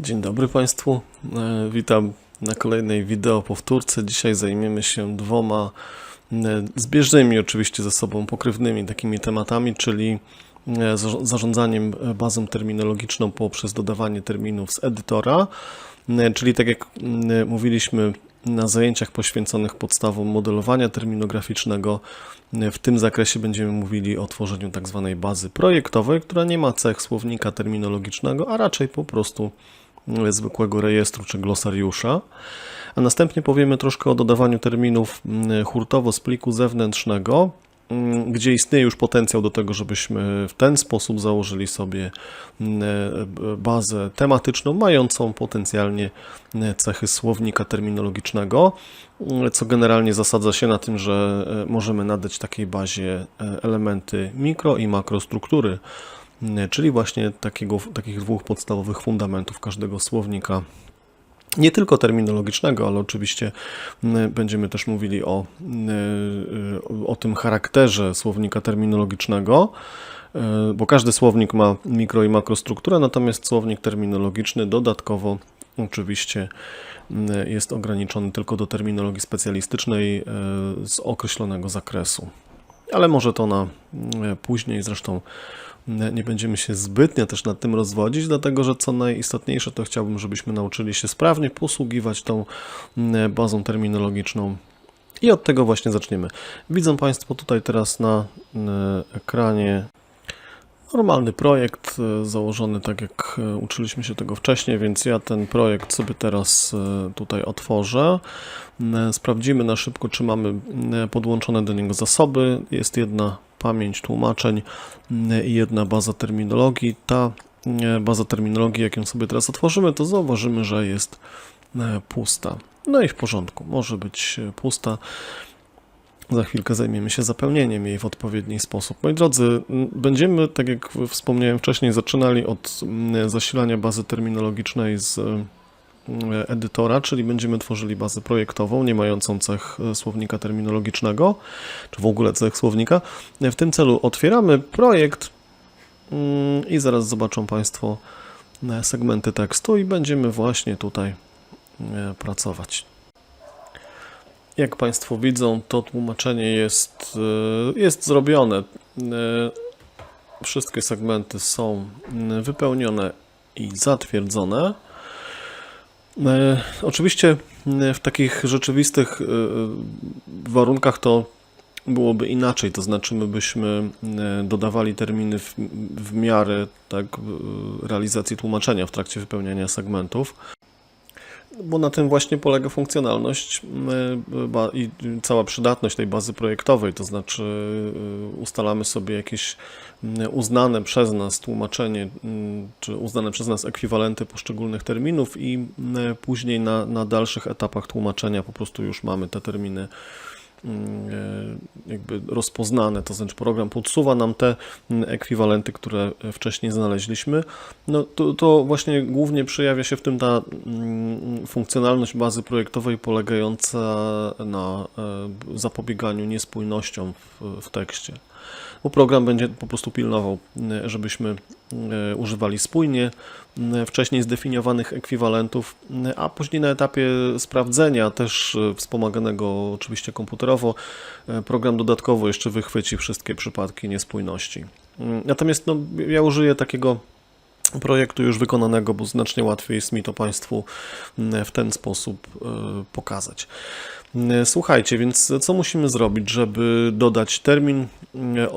Dzień dobry Państwu. E, Witam na kolejnej wideo powtórce. Dzisiaj zajmiemy się dwoma e, zbieżnymi, oczywiście ze sobą pokrewnymi takimi tematami, czyli e, za- zarządzaniem bazą terminologiczną poprzez dodawanie terminów z edytora. Czyli tak jak mówiliśmy na zajęciach poświęconych podstawom modelowania terminograficznego, w tym zakresie będziemy mówili o tworzeniu tak zwanej bazy projektowej, która nie ma cech słownika terminologicznego, a raczej po prostu zwykłego rejestru czy glosariusza. A następnie powiemy troszkę o dodawaniu terminów mm, hurtowo z pliku zewnętrznego, mm, gdzie istnieje już potencjał do tego, żebyśmy w ten sposób założyli sobie mm, e, bazę tematyczną, mającą potencjalnie cechy słownika terminologicznego, co generalnie zasadza się na tym, że e, możemy nadać takiej bazie e, elementy mikro i makrostruktury, czyli właśnie takiego, takich dwóch podstawowych fundamentów każdego słownika nie tylko terminologicznego, ale oczywiście będziemy też mówili o, y, o tym charakterze słownika terminologicznego, y, bo każdy słownik ma mikro i makrostrukturę, natomiast słownik terminologiczny dodatkowo oczywiście jest ograniczony tylko do terminologii specjalistycznej y, z określonego zakresu. Ale może to na m, później, zresztą nie będziemy się zbytnio też nad tym rozwodzić, dlatego że co najistotniejsze, to chciałbym, żebyśmy nauczyli się sprawnie posługiwać tą m, bazą terminologiczną. I od tego właśnie zaczniemy. Widzą Państwo tutaj teraz na m, ekranie normalny projekt e, założony tak jak e, uczyliśmy się tego wcześniej, więc ja ten projekt sobie teraz e, tutaj otworzę. Sprawdzimy na szybko, czy mamy podłączone do niego zasoby. Jest jedna pamięć tłumaczeń i jedna baza terminologii. Ta baza terminologii, jak ją sobie teraz otworzymy, to zauważymy, że jest pusta. No i w porządku, może być pusta. Za chwilkę zajmiemy się zapełnieniem jej w odpowiedni sposób. Moi drodzy, będziemy, tak jak wspomniałem wcześniej, zaczynali od zasilania bazy terminologicznej z edytora, czyli będziemy tworzyli bazę projektową, nie mającą cech e, słownika terminologicznego, czy w ogóle cech słownika. W tym celu otwieramy projekt mm, i zaraz zobaczą Państwo e, segmenty tekstu i będziemy właśnie tutaj e, pracować. Jak Państwo widzą, to tłumaczenie jest, e, jest zrobione. E, Wszystkie segmenty są mm, wypełnione i zatwierdzone. E, Oczywiście w takich rzeczywistych e, warunkach to byłoby inaczej, to znaczy my byśmy e, dodawali terminy w, w miarę tak, e, realizacji tłumaczenia w trakcie wypełniania segmentów. Bo na tym właśnie polega funkcjonalność i cała przydatność tej bazy projektowej, to znaczy y, ustalamy sobie jakieś y, uznane przez nas tłumaczenie, y, czy uznane przez nas ekwiwalenty poszczególnych terminów i później na, na dalszych etapach tłumaczenia po prostu już mamy te terminy jakby rozpoznane, to znaczy program podsuwa nam te y, ekwiwalenty, które wcześniej znaleźliśmy. No to, to właśnie głównie przejawia się w tym ta mm, funkcjonalność bazy projektowej polegająca na e, zapobieganiu niespójnościom w, w tekście. Bo program będzie po prostu pilnował, e, żebyśmy e, używali spójnie e, wcześniej zdefiniowanych ekwiwalentów, a później na etapie sprawdzenia, też wspomaganego oczywiście komputerowo, program dodatkowo jeszcze wychwyci wszystkie przypadki niespójności. Natomiast no, ja użyję takiego projektu już wykonanego, bo znacznie łatwiej jest mi to Państwu mm, w ten sposób e, pokazać. Mm, Słuchajcie, więc co musimy zrobić, żeby dodać termin, mm,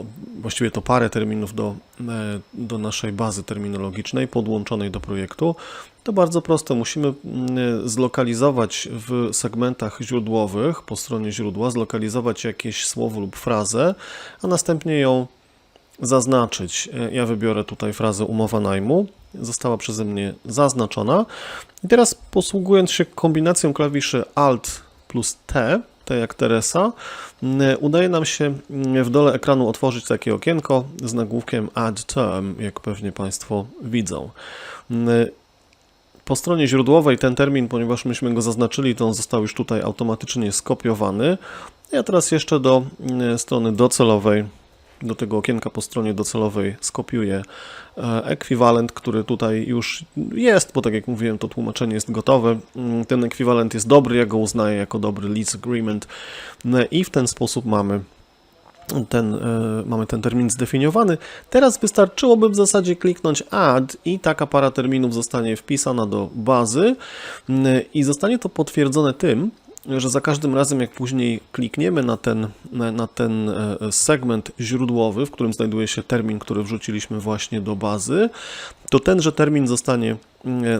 właściwie to parę terminów do, e, do naszej bazy terminologicznej podłączonej do projektu? To bardzo proste. Musimy zlokalizować w segmentach źródłowych po stronie źródła, zlokalizować jakieś słowo lub frazę, a następnie ją zaznaczyć. E, Ja wybiorę tutaj frazę umowa najmu. Została przeze mnie zaznaczona. I teraz posługując się kombinacją klawiszy Alt plus T, T jak Teresa, udaje nam się w dole ekranu otworzyć takie okienko z nagłówkiem Add Term, jak pewnie Państwo widzą. Po stronie źródłowej ten termin, ponieważ myśmy go zaznaczyli, to on został już tutaj automatycznie skopiowany. Ja teraz jeszcze do strony docelowej do tego okienka po stronie docelowej skopiuję e, ekwiwalent, który tutaj już jest, bo tak jak mówiłem, to tłumaczenie jest gotowe. Mm, Ten ekwiwalent jest dobry, ja go uznaję jako dobry lease agreement No i w ten sposób mamy ten, e, mamy ten termin zdefiniowany. Teraz wystarczyłoby w zasadzie kliknąć add i taka para terminów zostanie wpisana do bazy mm, i zostanie to potwierdzone tym, że za każdym razem jak później klikniemy na ten, na ten e, segment źródłowy, w którym znajduje się termin, który wrzuciliśmy właśnie do bazy, to tenże termin zostanie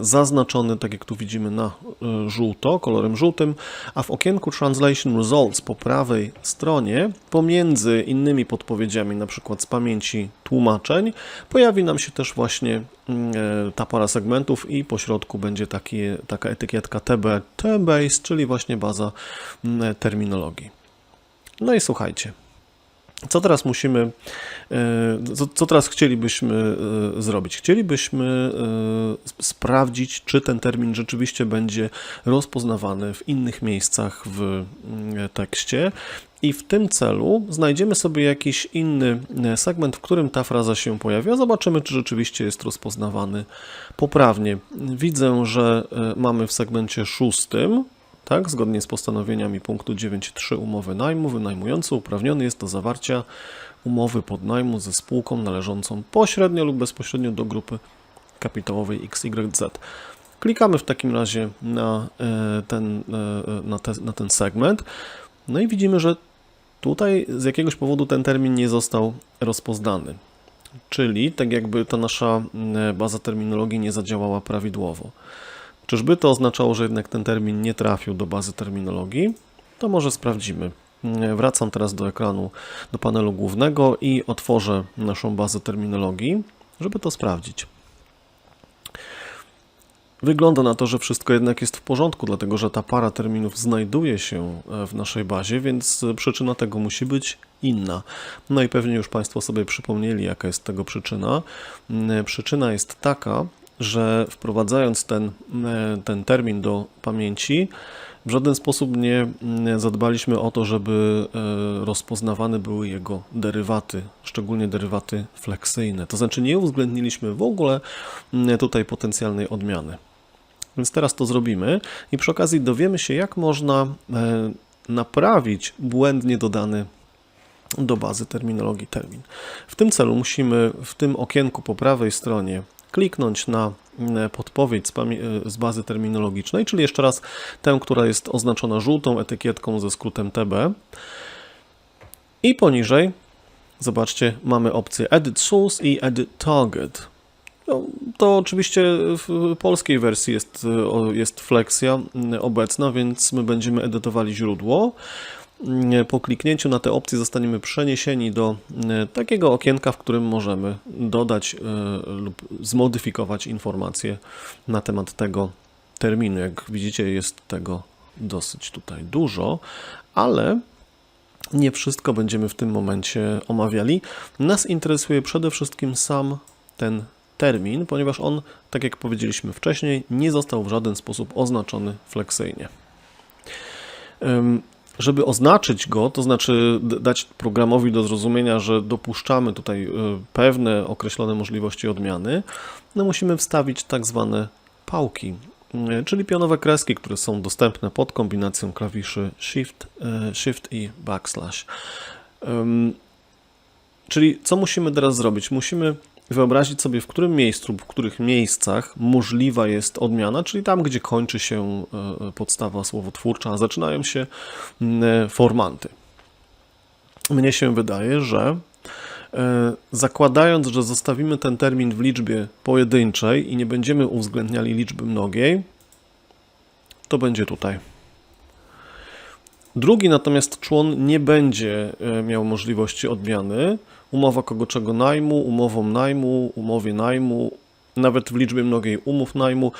zaznaczony, tak jak tu widzimy, na e, żółto, kolorem żółtym, a w okienku Translation Results po prawej stronie, pomiędzy innymi podpowiedziami, na przykład z pamięci tłumaczeń, pojawi nam się też właśnie mm, e, ta para segmentów i po środku będzie taki, taka etykietka TB, T-Base, czyli właśnie baza mm, terminologii. No i słuchajcie. Co teraz musimy, e, co, teraz chcielibyśmy e, zrobić? Chcielibyśmy e, sp- sprawdzić, czy ten termin rzeczywiście będzie rozpoznawany w innych miejscach w mm, tekście. I w tym celu znajdziemy sobie jakiś inny segment, w którym ta fraza się pojawia. Zobaczymy, czy rzeczywiście jest rozpoznawany poprawnie. Widzę, że mamy w segmencie szóstym tak, zgodnie z postanowieniami punktu 9.3 umowy najmu, wynajmujący uprawniony jest do zawarcia umowy podnajmu ze spółką należącą pośrednio lub bezpośrednio do grupy kapitałowej XYZ. Klikamy w takim razie na e, ten, e, na, te, na ten segment, no i widzimy, że tutaj z jakiegoś powodu ten termin nie został rozpoznany. Czyli tak jakby ta nasza baza terminologii nie zadziałała prawidłowo. Czyżby to oznaczało, że jednak ten termin nie trafił do bazy terminologii? To może sprawdzimy. Wracam teraz do ekranu, do panelu głównego i otworzę naszą bazę terminologii, żeby to sprawdzić. Wygląda na to, że wszystko jednak jest w porządku, dlatego że ta para terminów znajduje się e, w naszej bazie, więc przyczyna tego musi być inna. No i pewnie już Państwo sobie przypomnieli, jaka jest tego przyczyna. Mm, Przyczyna jest taka, że wprowadzając ten, e, ten termin do pamięci, w żaden sposób nie zadbaliśmy o to, żeby e, rozpoznawane były jego derywaty, szczególnie derywaty fleksyjne. To znaczy nie uwzględniliśmy w ogóle tutaj potencjalnej odmiany. Więc teraz to zrobimy i przy okazji dowiemy się, jak można e, naprawić błędnie dodany do bazy terminologii termin. W tym celu musimy w tym okienku po prawej stronie kliknąć na mm, podpowiedź z, bazy terminologicznej, czyli jeszcze raz tę, która jest oznaczona żółtą etykietką ze skrótem TB. I poniżej, zobaczcie, mamy opcję Edit Source i Edit Target. No, to oczywiście w polskiej wersji jest, jest flexja mm, obecna, więc my będziemy edytowali źródło. Mm, Po kliknięciu na tę opcję zostaniemy przeniesieni do mm, takiego okienka, w którym możemy dodać e, lub zmodyfikować informacje na temat tego terminu. Jak widzicie, jest tego dosyć tutaj dużo, ale nie wszystko będziemy w tym momencie omawiali. Nas interesuje przede wszystkim sam ten termin, ponieważ on, tak jak powiedzieliśmy wcześniej, nie został w żaden sposób oznaczony fleksyjnie. Żeby oznaczyć go, to znaczy dać programowi do zrozumienia, że dopuszczamy tutaj y, pewne określone możliwości odmiany, no musimy wstawić tak zwane pałki, y, czyli pionowe kreski, które są dostępne pod kombinacją klawiszy Shift, y, Shift i Backslash. Czyli co musimy teraz zrobić? Musimy wyobrazić sobie, w którym miejscu w których miejscach możliwa jest odmiana, czyli tam, gdzie kończy się e, podstawa słowotwórcza, a zaczynają się mm, formanty. Mnie się wydaje, że e, zakładając, że zostawimy ten termin w liczbie pojedynczej i nie będziemy uwzględniali liczby mnogiej, to będzie tutaj. Drugi natomiast człon nie będzie e, miał możliwości odmiany. Umowa kogo czego najmu, umową najmu, umowie najmu, nawet w liczbie mnogiej umów najmu,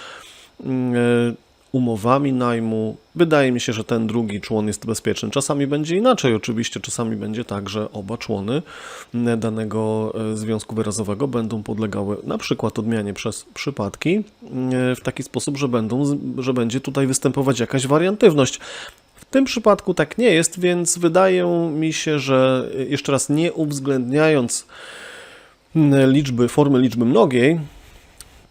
mm, e, umowami najmu. Wydaje mi się, że ten drugi człon jest bezpieczny. Czasami będzie inaczej, oczywiście, czasami będzie tak, że oba człony danego e, związku wyrazowego będą podlegały na przykład odmianie przez przypadki mm, w taki sposób, że, będą, że będzie tutaj występować jakaś wariantywność. Tym przypadku tak nie jest, więc wydaje mi się, że y, jeszcze raz nie uwzględniając mm, liczby, formy liczby mnogiej,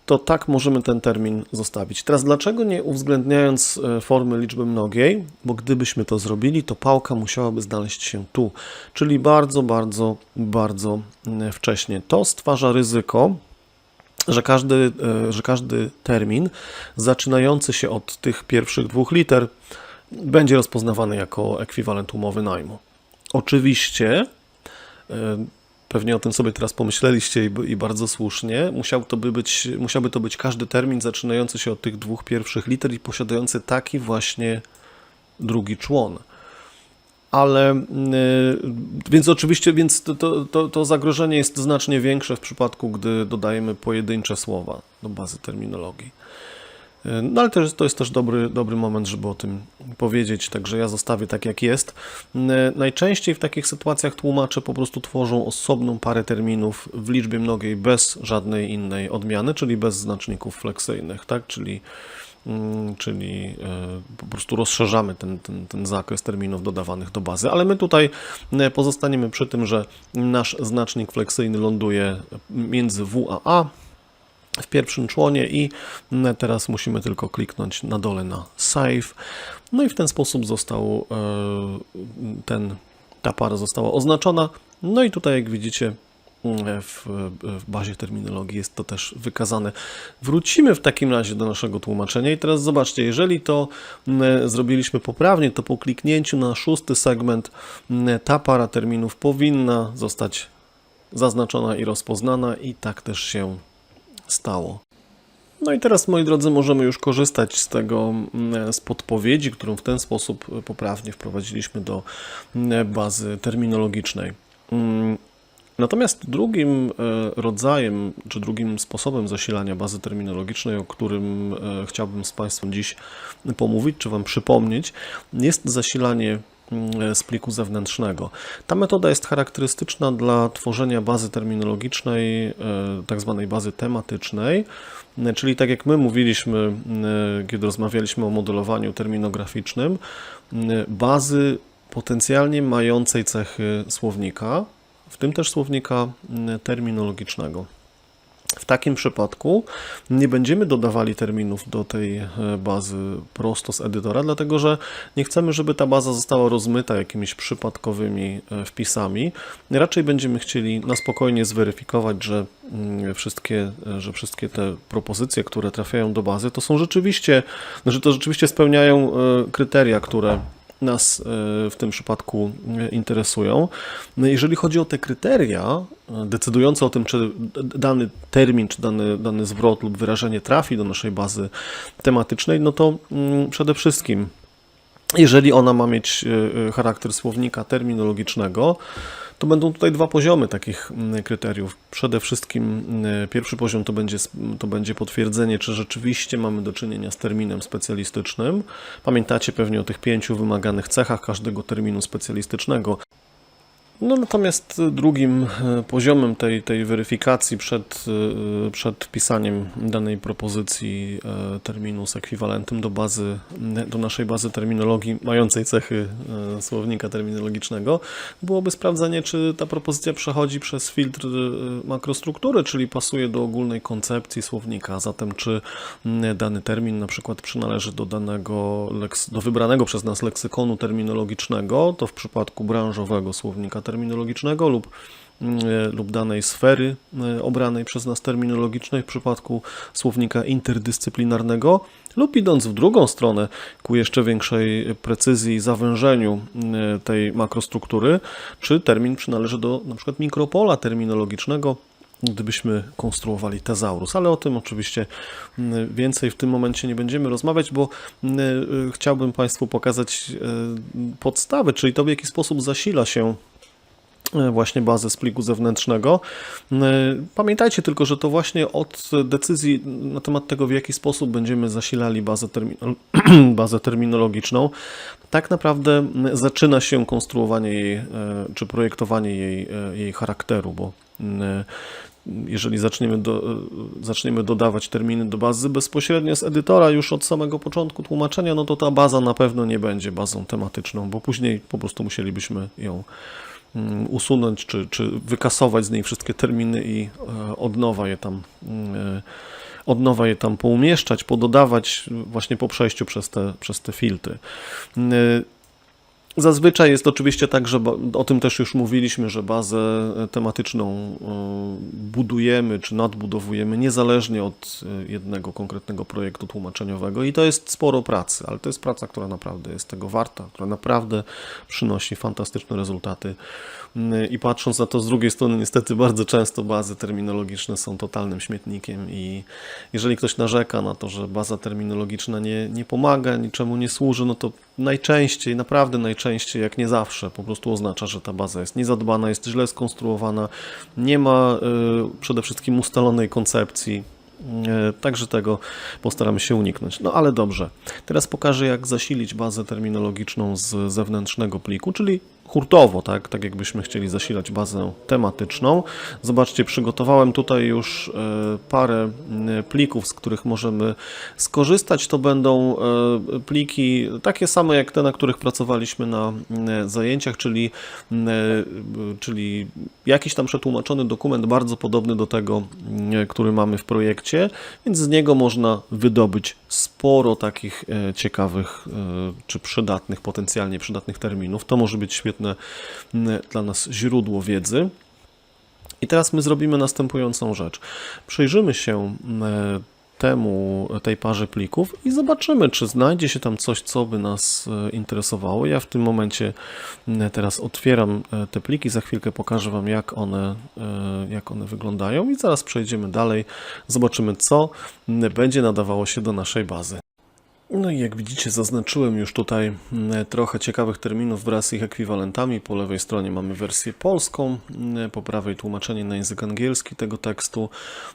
to tak możemy ten termin zostawić. Teraz dlaczego nie uwzględniając e, formy liczby mnogiej? Bo gdybyśmy to zrobili, to pałka musiałaby znaleźć się tu, czyli bardzo, bardzo, bardzo mm, wcześnie. To stwarza ryzyko, że każdy, e, że każdy termin zaczynający się od tych pierwszych dwóch liter będzie rozpoznawany jako ekwiwalent umowy najmu. Oczywiście, e, pewnie o tym sobie teraz pomyśleliście i, bardzo słusznie, musiał to by być, musiałby to być każdy termin zaczynający się od tych dwóch pierwszych liter i posiadający taki właśnie drugi człon. Ale y, więc oczywiście, więc to, to, to zagrożenie jest znacznie większe w przypadku, gdy dodajemy pojedyncze słowa do bazy terminologii. No ale też, to jest też dobry, dobry moment, żeby o tym powiedzieć, także ja zostawię tak jak jest. Najczęściej w takich sytuacjach tłumacze po prostu tworzą osobną parę terminów w liczbie mnogiej bez żadnej innej odmiany, czyli bez znaczników fleksyjnych, tak? Czyli, mm, czyli y, po prostu rozszerzamy ten, ten, ten zakres terminów dodawanych do bazy, ale my tutaj y, pozostaniemy przy tym, że nasz znacznik fleksyjny ląduje między W a A, w pierwszym członie i teraz musimy tylko kliknąć na dole na save. No i w ten sposób został e, ten, ta para została oznaczona. No i tutaj jak widzicie mm, w, w bazie terminologii jest to też wykazane. Wrócimy w takim razie do naszego tłumaczenia i teraz zobaczcie, jeżeli to zrobiliśmy poprawnie, to po kliknięciu na szósty segment ta para terminów powinna zostać zaznaczona i rozpoznana i tak też się stało. No i teraz, moi drodzy, możemy już korzystać z tego, mm, z podpowiedzi, którą w ten sposób poprawnie wprowadziliśmy do mm, bazy terminologicznej. Mm, Natomiast drugim e, rodzajem, czy drugim sposobem zasilania bazy terminologicznej, o którym e, chciałbym z Państwem dziś pomówić, czy Wam przypomnieć, jest zasilanie z pliku zewnętrznego. Ta metoda jest charakterystyczna dla tworzenia bazy terminologicznej, e, tak zwanej bazy tematycznej, e, czyli tak jak my mówiliśmy, e, kiedy rozmawialiśmy o modelowaniu terminograficznym, e, bazy potencjalnie mającej cechy słownika, w tym też słownika mm, terminologicznego. W takim przypadku nie będziemy dodawali terminów do tej e, bazy prosto z edytora, dlatego że nie chcemy, żeby ta baza została rozmyta jakimiś przypadkowymi e, wpisami. Raczej będziemy chcieli na spokojnie zweryfikować, że mm, wszystkie, e, że wszystkie te propozycje, które trafiają do bazy, to są rzeczywiście, że to rzeczywiście spełniają kryteria, które nas e, w tym przypadku e, interesują. No jeżeli chodzi o te kryteria e, decydujące o tym, czy dany termin, czy dany, dany zwrot lub wyrażenie trafi do naszej bazy tematycznej, no to mm, przede wszystkim jeżeli ona ma mieć charakter słownika terminologicznego, to będą tutaj dwa poziomy takich mm, kryteriów. Przede wszystkim mm, pierwszy poziom to będzie, to będzie potwierdzenie, czy rzeczywiście mamy do czynienia z terminem specjalistycznym. Pamiętacie pewnie o tych pięciu wymaganych cechach każdego terminu specjalistycznego. No natomiast drugim e, poziomem tej, tej weryfikacji przed, e, przed wpisaniem danej propozycji e, terminu z ekwiwalentem do bazy, do naszej bazy terminologii mającej cechy słownika terminologicznego byłoby sprawdzenie, czy ta propozycja przechodzi przez filtr makrostruktury, czyli pasuje do ogólnej koncepcji słownika, zatem czy dany termin na przykład przynależy do danego, do wybranego przez nas leksykonu terminologicznego, to w przypadku branżowego słownika terminologicznego lub, mm, e, lub danej sfery e, obranej przez nas terminologicznej w przypadku słownika interdyscyplinarnego, lub idąc w drugą stronę ku jeszcze większej precyzji i zawężeniu e, tej makrostruktury, czy termin przynależy do przykład mikropola terminologicznego, gdybyśmy konstruowali tezaurus, ale o tym oczywiście mm, więcej w tym momencie nie będziemy rozmawiać, bo mm, chciałbym Państwu pokazać podstawy, czyli to w jaki sposób zasila się właśnie bazę z pliku zewnętrznego. E, Pamiętajcie tylko, że to właśnie od decyzji na temat tego, w jaki sposób będziemy zasilali bazę, bazę terminologiczną, tak naprawdę zaczyna się konstruowanie jej, e, czy projektowanie jej, e, jej charakteru, bo jeżeli zaczniemy, do, zaczniemy dodawać terminy do bazy bezpośrednio z edytora już od samego początku tłumaczenia, no to ta baza na pewno nie będzie bazą tematyczną, bo później po prostu musielibyśmy ją usunąć czy, czy wykasować z niej wszystkie terminy i e, od nowa je tam mm, od nowa je tam poumieszczać, pododawać właśnie po przejściu przez te, przez te filtry. Zazwyczaj jest oczywiście tak, że o tym też już mówiliśmy, że bazę e, tematyczną e, budujemy czy nadbudowujemy niezależnie od e, jednego konkretnego projektu tłumaczeniowego i to jest sporo pracy, ale to jest praca, która naprawdę jest tego warta, która naprawdę przynosi fantastyczne rezultaty. Mm, I patrząc na to z drugiej strony, niestety bardzo często bazy terminologiczne są totalnym śmietnikiem i jeżeli ktoś narzeka na to, że baza terminologiczna nie, nie pomaga, niczemu nie służy, no to najczęściej, naprawdę najczęściej, jak nie zawsze, po prostu oznacza, że ta baza jest niezadbana, jest źle skonstruowana, nie ma y, przede wszystkim ustalonej koncepcji. y, Także tego postaramy się uniknąć. No ale dobrze. Teraz pokażę, jak zasilić bazę terminologiczną z zewnętrznego pliku, czyli hurtowo, tak, tak jakbyśmy chcieli zasilać bazę tematyczną. Zobaczcie, przygotowałem tutaj już e, parę plików, z których możemy skorzystać. To będą e, pliki takie same jak te, na których pracowaliśmy na zajęciach, czyli, e, czyli jakiś tam przetłumaczony dokument bardzo podobny do tego, który mamy w projekcie, więc z niego można wydobyć sporo takich ciekawych czy przydatnych, potencjalnie przydatnych terminów. To może być świetne m, dla nas źródło wiedzy. I teraz my zrobimy następującą rzecz. Przyjrzymy się e, temu, tej parze plików i zobaczymy, czy znajdzie się tam coś, co by nas e, interesowało. Ja w tym momencie m, teraz otwieram e, te pliki, za chwilkę pokażę Wam, jak one, e, jak one wyglądają i zaraz przejdziemy dalej, zobaczymy, co będzie nadawało się do naszej bazy. No i jak widzicie, zaznaczyłem już tutaj mm, trochę ciekawych terminów wraz z ich ekwiwalentami. Po lewej stronie mamy wersję polską, mm, po prawej tłumaczenie na język angielski tego tekstu.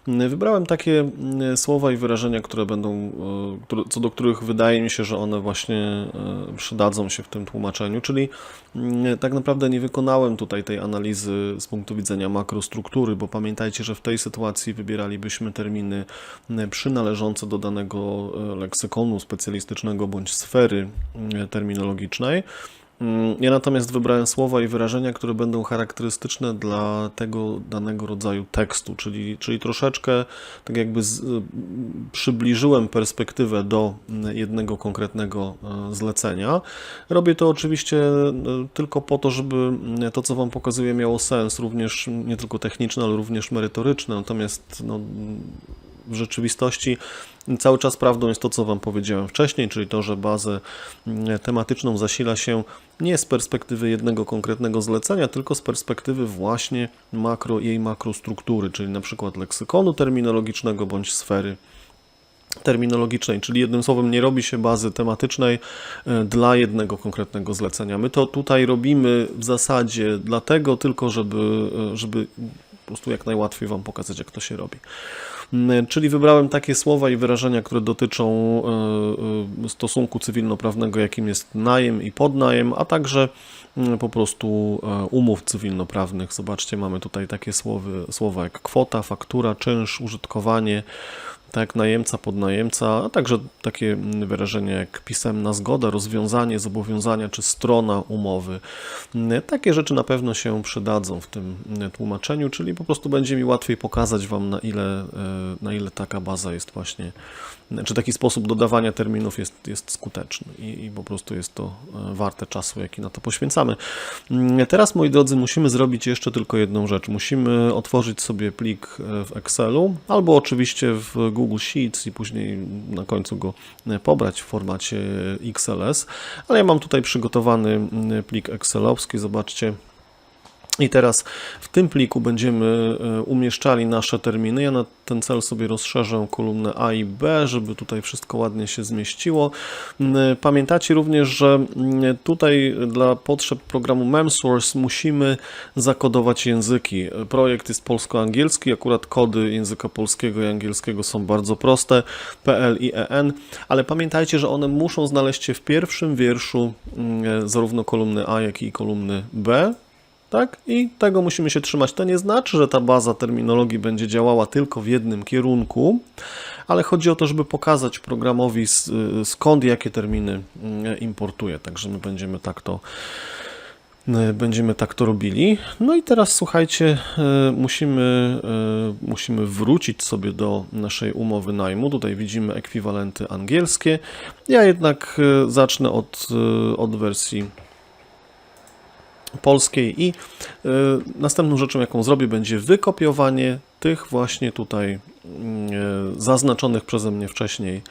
Mm, Wybrałem takie słowa i wyrażenia, które będą, e, co do których wydaje mi się, że one właśnie e, przydadzą się w tym tłumaczeniu, czyli tak naprawdę nie wykonałem tutaj tej analizy z punktu widzenia makrostruktury, bo pamiętajcie, że w tej sytuacji wybieralibyśmy terminy przynależące do danego e, leksykonu specjalistycznego bądź sfery m, terminologicznej. Mm, Ja natomiast wybrałem słowa i wyrażenia, które będą charakterystyczne dla tego danego rodzaju tekstu, czyli, czyli troszeczkę tak jakby z, y, przybliżyłem perspektywę do mm, jednego konkretnego e, zlecenia. Robię to oczywiście e, tylko po to, żeby mm, to, co Wam pokazuję, miało sens, również mm, nie tylko techniczny, ale również merytoryczny. Natomiast no, w rzeczywistości cały czas prawdą jest to, co Wam powiedziałem wcześniej, czyli to, że bazę mm, tematyczną zasila się nie z perspektywy jednego konkretnego zlecenia, tylko z perspektywy właśnie makro, jej makrostruktury, czyli na przykład leksykonu terminologicznego bądź sfery terminologicznej, czyli jednym słowem nie robi się bazy tematycznej e, dla jednego konkretnego zlecenia. My to tutaj robimy w zasadzie dlatego tylko, żeby, e, żeby po prostu jak najłatwiej Wam pokazać, jak to się robi. Mm, Czyli wybrałem takie słowa i wyrażenia, które dotyczą e, e, stosunku cywilnoprawnego, jakim jest najem i podnajem, a także mm, po prostu e, umów cywilnoprawnych. Zobaczcie, mamy tutaj takie słowy, słowa jak kwota, faktura, czynsz, użytkowanie, tak, najemca, podnajemca, a także takie wyrażenia jak pisemna zgoda, rozwiązanie zobowiązania czy strona umowy. Takie rzeczy na pewno się przydadzą w tym tłumaczeniu, czyli po prostu będzie mi łatwiej pokazać Wam, na ile, e, na ile taka baza jest właśnie, czy taki sposób dodawania terminów jest, jest skuteczny i, i po prostu jest to e, warte czasu, jaki na to poświęcamy. Mm, Teraz, moi drodzy, musimy zrobić jeszcze tylko jedną rzecz. Musimy otworzyć sobie plik e, w Excelu albo oczywiście w Google Sheets i później na końcu go e, pobrać w formacie XLS, ale ja mam tutaj przygotowany plik Excelowski, zobaczcie. I teraz w tym pliku będziemy e, umieszczali nasze terminy. Ja na ten cel sobie rozszerzę kolumnę A i B, żeby tutaj wszystko ładnie się zmieściło. Mm, Pamiętacie również, że mm, tutaj dla potrzeb programu MemSource musimy zakodować języki. Projekt jest polsko-angielski, akurat kody języka polskiego i angielskiego są bardzo proste, PL i EN, ale pamiętajcie, że one muszą znaleźć się w pierwszym wierszu mm, zarówno kolumny A, jak i kolumny B. tak? I tego musimy się trzymać. To nie znaczy, że ta baza terminologii będzie działała tylko w jednym kierunku, ale chodzi o to, żeby pokazać programowi s- skąd jakie terminy mm, importuje. Także my będziemy tak to e, będziemy tak to robili. No i teraz słuchajcie, e, musimy, musimy wrócić sobie do naszej umowy najmu. Tutaj widzimy ekwiwalenty angielskie. Ja jednak zacznę od, od wersji polskiej i e, następną rzeczą, jaką zrobię, będzie wykopiowanie tych właśnie tutaj mm, e, zaznaczonych przeze mnie wcześniej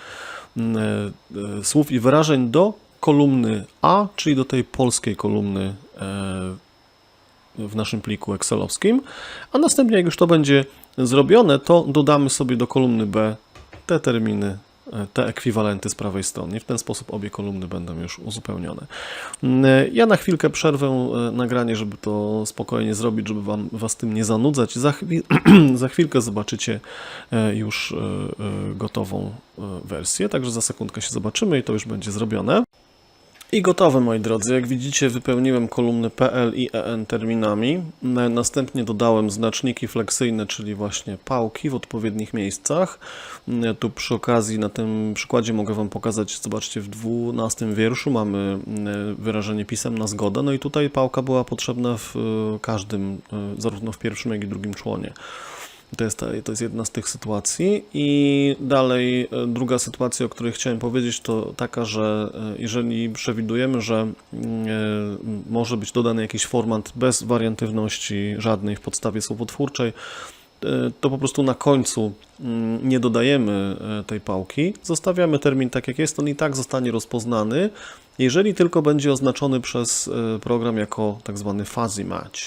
mm, e, e, słów i wyrażeń do kolumny A, czyli do tej polskiej kolumny w naszym pliku excelowskim, a następnie jak już to będzie zrobione, to dodamy sobie do kolumny B te terminy, te ekwiwalenty z prawej strony. W ten sposób obie kolumny będą już uzupełnione. Mm, Ja na chwilkę przerwę e, nagranie, żeby to spokojnie zrobić, żeby wam, was tym nie zanudzać. Za, chwil, za chwilkę zobaczycie e, już e, gotową wersję, także za sekundkę się zobaczymy i to już będzie zrobione. I gotowe, moi drodzy. Jak widzicie, wypełniłem kolumny PL i EN terminami. Na- Następnie dodałem znaczniki fleksyjne, czyli właśnie pałki w odpowiednich miejscach. Mm, Tu przy okazji, na tym przykładzie mogę Wam pokazać, zobaczcie, w 12 wierszu mamy mm, wyrażenie pisemna zgoda, no i tutaj pałka była potrzebna w e, każdym, e, zarówno w pierwszym, jak i drugim członie. To jest, to jest jedna z tych sytuacji. I dalej e, druga sytuacja, o której chciałem powiedzieć, to taka, że e, jeżeli przewidujemy, że mm, e, może być dodany jakiś format bez wariantywności żadnej w podstawie słowotwórczej, to po prostu na końcu nie dodajemy tej pałki, zostawiamy termin tak jak jest, on i tak zostanie rozpoznany, jeżeli tylko będzie oznaczony przez program jako tak zwany fuzzy match.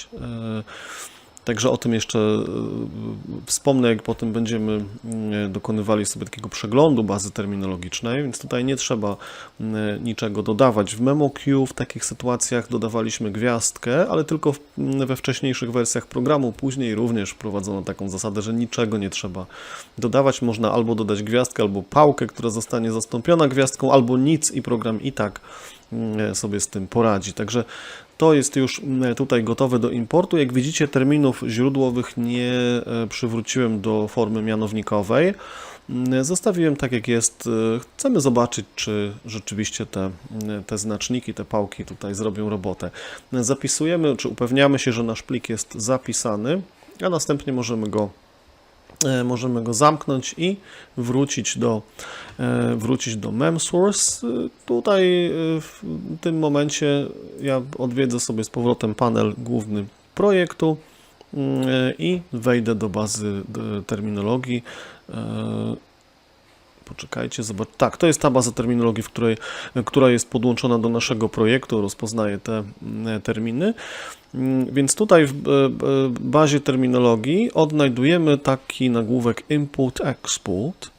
Także o tym jeszcze e, wspomnę, jak potem będziemy mm, dokonywali sobie takiego przeglądu bazy terminologicznej, więc tutaj nie trzeba mm, niczego dodawać. W MemoQ w takich sytuacjach dodawaliśmy gwiazdkę, ale tylko mm, we wcześniejszych wersjach programu. Później również wprowadzono taką zasadę, że niczego nie trzeba dodawać. Można albo dodać gwiazdkę, albo pałkę, która zostanie zastąpiona gwiazdką, albo nic i program i tak sobie z tym poradzi. Także to jest już mm, tutaj gotowe do importu. Jak widzicie, terminów źródłowych nie e, przywróciłem do formy mianownikowej. Mm, Zostawiłem tak jak jest. E, Chcemy zobaczyć, czy rzeczywiście te, mm, te znaczniki, te pałki tutaj zrobią robotę. Zapisujemy, czy upewniamy się, że nasz plik jest zapisany, a następnie możemy go możemy go zamknąć i wrócić do, e, wrócić do memsource. E, Tutaj e, w tym momencie ja odwiedzę sobie z powrotem panel główny projektu mm, e, i wejdę do bazy terminologii. E, Poczekajcie, zobacz. Tak, to jest ta baza terminologii, w której, która jest podłączona do naszego projektu, rozpoznaje te mm, terminy. Mm, Więc tutaj w e, e, bazie terminologii odnajdujemy taki nagłówek Input Export.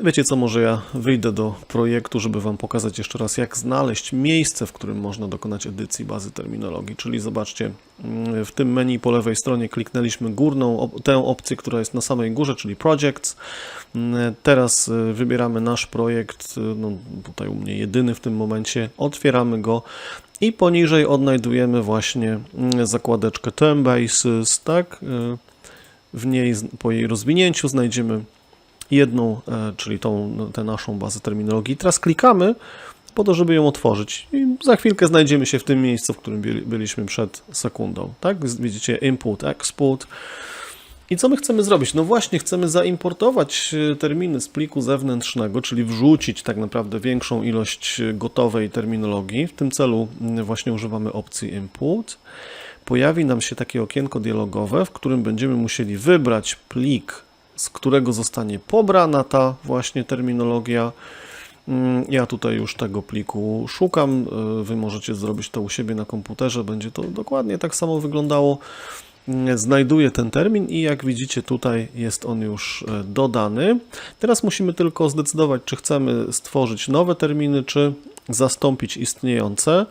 Wiecie co, może ja wyjdę do projektu, żeby Wam pokazać jeszcze raz, jak znaleźć miejsce, w którym można dokonać edycji bazy terminologii. Czyli zobaczcie, mm, w tym menu po lewej stronie kliknęliśmy górną, tę opcję, która jest na samej górze, czyli Projects. Mm, Teraz y, wybieramy nasz projekt, y, no tutaj u mnie jedyny w tym momencie, otwieramy go i poniżej odnajdujemy właśnie mm, zakładeczkę Term Bases, tak? Y, W niej, po jej rozwinięciu znajdziemy jedną, e, czyli tą, no, tę naszą bazę terminologii. Teraz klikamy po to, żeby ją otworzyć i za chwilkę znajdziemy się w tym miejscu, w którym byli, byliśmy przed sekundą. Tak? Widzicie input, export. I co my chcemy zrobić? No właśnie, chcemy zaimportować e, terminy z pliku zewnętrznego, czyli wrzucić tak naprawdę większą ilość e, gotowej terminologii. W tym celu właśnie używamy opcji input. Pojawi nam się takie okienko dialogowe, w którym będziemy musieli wybrać plik, z którego zostanie pobrana ta właśnie terminologia. Mm, Ja tutaj już tego pliku szukam. e, Wy możecie zrobić to u siebie na komputerze. Będzie to dokładnie tak samo wyglądało. Mm, Znajduję ten termin i jak widzicie tutaj jest on już e, dodany. Teraz musimy tylko zdecydować, czy chcemy stworzyć nowe terminy, czy zastąpić istniejące.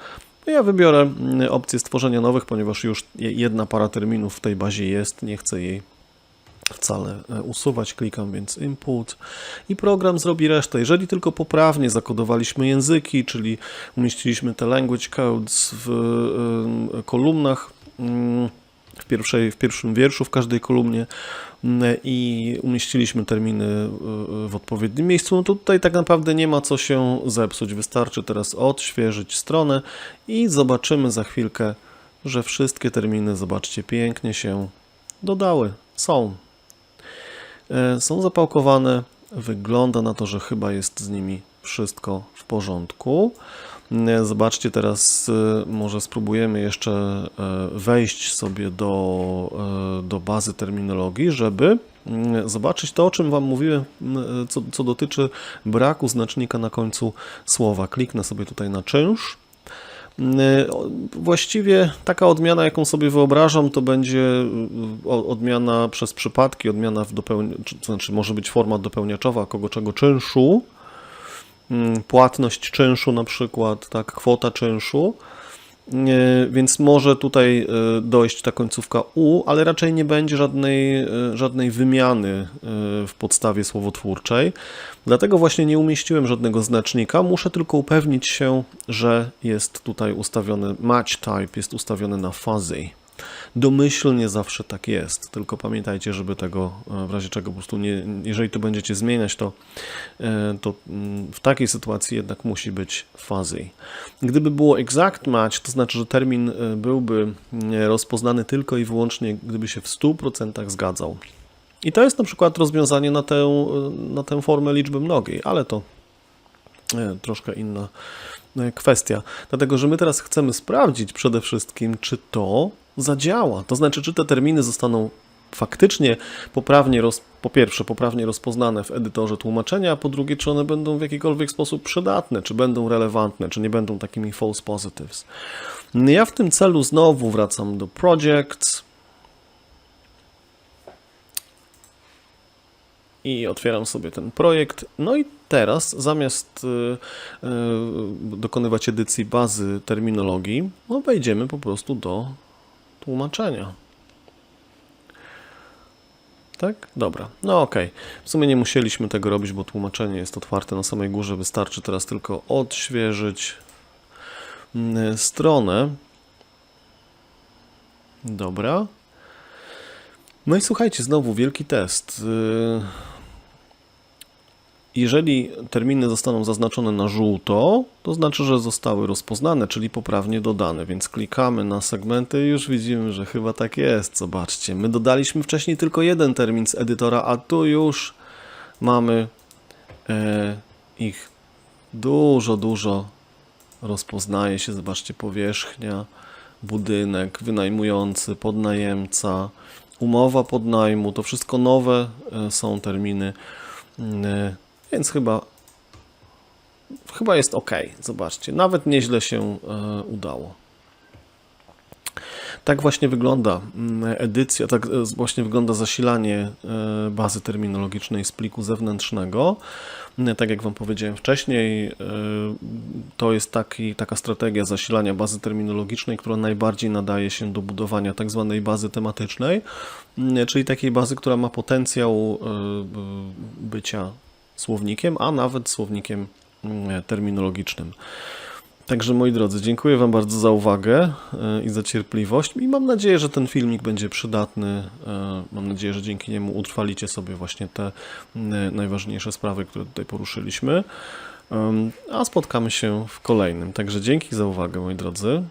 No Ja wybiorę mm, opcję stworzenia nowych, ponieważ już je- jedna para terminów w tej bazie jest. Nie chcę jej wcale e, usuwać, klikam więc input i program zrobi resztę. Jeżeli tylko poprawnie zakodowaliśmy języki, czyli umieściliśmy te language codes w em, kolumnach, mm, w, pierwszej, w pierwszym wierszu w każdej kolumnie mm, i umieściliśmy terminy y, w odpowiednim miejscu, no to tutaj tak naprawdę nie ma co się zepsuć. Wystarczy teraz odświeżyć stronę i zobaczymy za chwilkę, że wszystkie terminy, zobaczcie, pięknie się dodały. Są. E, Są zapałkowane. Wygląda na to, że chyba jest z nimi wszystko w porządku. E, Zobaczcie teraz, e, może spróbujemy jeszcze wejść sobie do, do bazy terminologii, żeby mm, zobaczyć to, o czym Wam mówiłem, mm, co, co dotyczy braku znacznika na końcu słowa. Kliknę sobie tutaj na czynsz. Y, Właściwie taka odmiana, jaką sobie wyobrażam, to będzie y, odmiana przez przypadki, odmiana w dopełni... to znaczy może być forma dopełniaczowa kogo czego czynszu, mm, płatność czynszu na przykład, tak, kwota czynszu. Y, Więc może tutaj y, dojść ta końcówka u, ale raczej nie będzie żadnej, y, żadnej wymiany w podstawie słowotwórczej. Dlatego właśnie nie umieściłem żadnego znacznika. Muszę tylko upewnić się, że jest tutaj ustawiony match type, jest ustawiony na fuzzy. Domyślnie zawsze tak jest, tylko pamiętajcie, żeby tego e, w razie czego po prostu nie, jeżeli to będziecie zmieniać, to, e, to mm, w takiej sytuacji jednak musi być fuzzy. Gdyby było exact match, to znaczy, że termin e, byłby mm, rozpoznany tylko i wyłącznie, gdyby się w 100% zgadzał. I to jest na przykład rozwiązanie na tę, na tę formę liczby mnogiej, ale to troszkę inna kwestia. Dlatego, że my teraz chcemy sprawdzić przede wszystkim, czy to zadziała. To znaczy, czy te terminy zostaną faktycznie poprawnie, roz, po pierwsze, poprawnie rozpoznane w edytorze tłumaczenia, a po drugie, czy one będą w jakikolwiek sposób przydatne, czy będą relevantne, czy nie będą takimi false positives. Ja w tym celu znowu wracam do projects, i otwieram sobie ten projekt. No i teraz zamiast y, y, dokonywać edycji bazy terminologii, no wejdziemy po prostu do tłumaczenia. Tak? Dobra. No okej. W sumie nie musieliśmy tego robić, bo tłumaczenie jest otwarte na samej górze. Wystarczy teraz tylko odświeżyć mm, stronę. Dobra. No i słuchajcie, znowu wielki test. Jeżeli terminy zostaną zaznaczone na żółto, to znaczy, że zostały rozpoznane, czyli poprawnie dodane, więc klikamy na segmenty i już widzimy, że chyba tak jest. Zobaczcie, my dodaliśmy wcześniej tylko jeden termin z edytora, a tu już mamy e, ich dużo, dużo rozpoznaje się. Zobaczcie, powierzchnia, budynek, wynajmujący, podnajemca, umowa podnajmu, to wszystko nowe e, są terminy, e, więc chyba chyba jest ok. Zobaczcie, nawet nieźle się e, udało. Tak właśnie wygląda mm, edycja, tak e, właśnie wygląda zasilanie e, bazy terminologicznej z pliku zewnętrznego. Mm, Tak jak Wam powiedziałem wcześniej, to jest taki, taka strategia zasilania bazy terminologicznej, która najbardziej nadaje się do budowania tak zwanej bazy tematycznej, mm, czyli takiej bazy, która ma potencjał bycia słownikiem, a nawet słownikiem mm, terminologicznym. Także moi drodzy, dziękuję Wam bardzo za uwagę e, i za cierpliwość i mam nadzieję, że ten filmik będzie przydatny. E, Mam nadzieję, że dzięki niemu utrwalicie sobie właśnie te m, najważniejsze sprawy, które tutaj poruszyliśmy. A spotkamy się w kolejnym. Także dzięki za uwagę, moi drodzy.